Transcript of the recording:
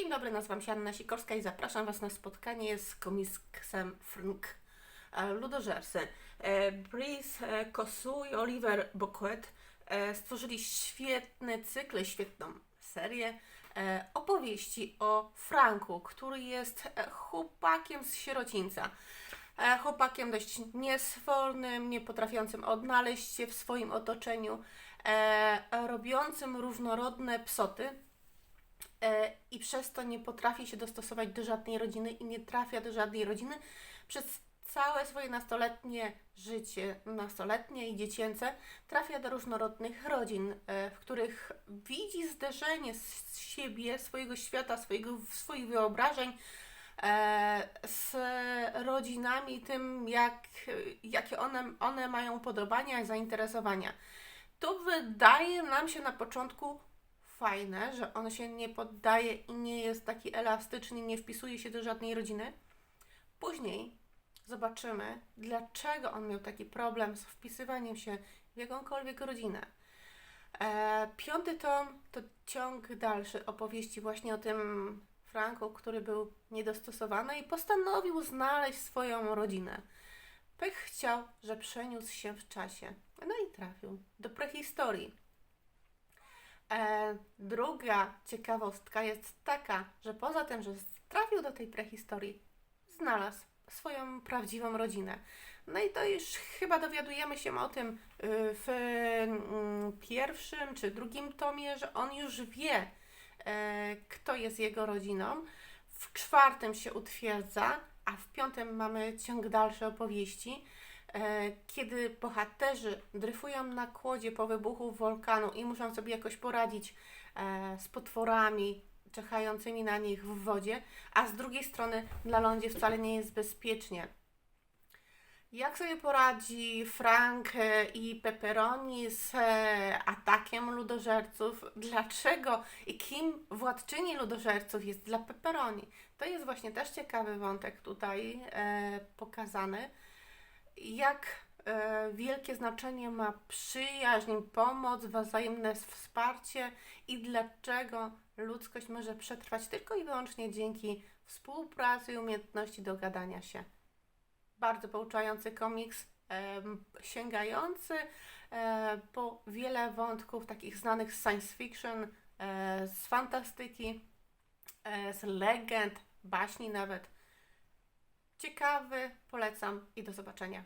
Dzień dobry, nazywam się Anna Sikorska i zapraszam Was na spotkanie z komiksem Frnk e, Ludożersy. E, Brice e, Kosu i Oliver Boquet stworzyli świetny cykl, świetną serię opowieści o Franku, który jest chłopakiem z sierocińca. Chłopakiem dość niesfornym, nie potrafiącym odnaleźć się w swoim otoczeniu, robiącym różnorodne psoty, i przez to nie potrafi się dostosować do żadnej rodziny i nie trafia do żadnej rodziny przez całe swoje nastoletnie życie, nastoletnie i dziecięce, trafia do różnorodnych rodzin, e, w których widzi zderzenie z siebie, swojego świata, swojego, swoich wyobrażeń e, z rodzinami, tym jak, jakie one, one mają podobania i zainteresowania. To wydaje nam się na początku fajne, że on się nie poddaje i nie jest taki elastyczny, nie wpisuje się do żadnej rodziny. Później zobaczymy, dlaczego on miał taki problem z wpisywaniem się w jakąkolwiek rodzinę. E, piąty tom to ciąg dalszy opowieści właśnie o tym Franku, który był niedostosowany i postanowił znaleźć swoją rodzinę. Pech chciał, że przeniósł się w czasie. No i trafił do prehistorii. Druga ciekawostka jest taka, że poza tym, że trafił do tej prehistorii, znalazł swoją prawdziwą rodzinę. No i to już chyba dowiadujemy się o tym y, w mm, pierwszym czy drugim tomie, że on już wie, e, kto jest jego rodziną. W czwartym się utwierdza, a w piątym mamy ciąg dalszy opowieści kiedy bohaterzy dryfują na kłodzie po wybuchu wulkanu i muszą sobie jakoś poradzić e, z potworami czekającymi na nich w wodzie, a z drugiej strony na lądzie wcale nie jest bezpiecznie. Jak sobie poradzi Frank e, i Pepperoni z e, atakiem ludożerców? Dlaczego i kim władczyni ludożerców jest dla Pepperoni? To jest właśnie też ciekawy wątek tutaj e, pokazany jak e, wielkie znaczenie ma przyjaźń, pomoc, wzajemne wsparcie i dlaczego ludzkość może przetrwać tylko i wyłącznie dzięki współpracy i umiejętności dogadania się. Bardzo pouczający komiks, em, sięgający e, po wiele wątków takich znanych z science fiction, e, z fantastyki, e, z legend, baśni nawet. Ciekawy, polecam i do zobaczenia.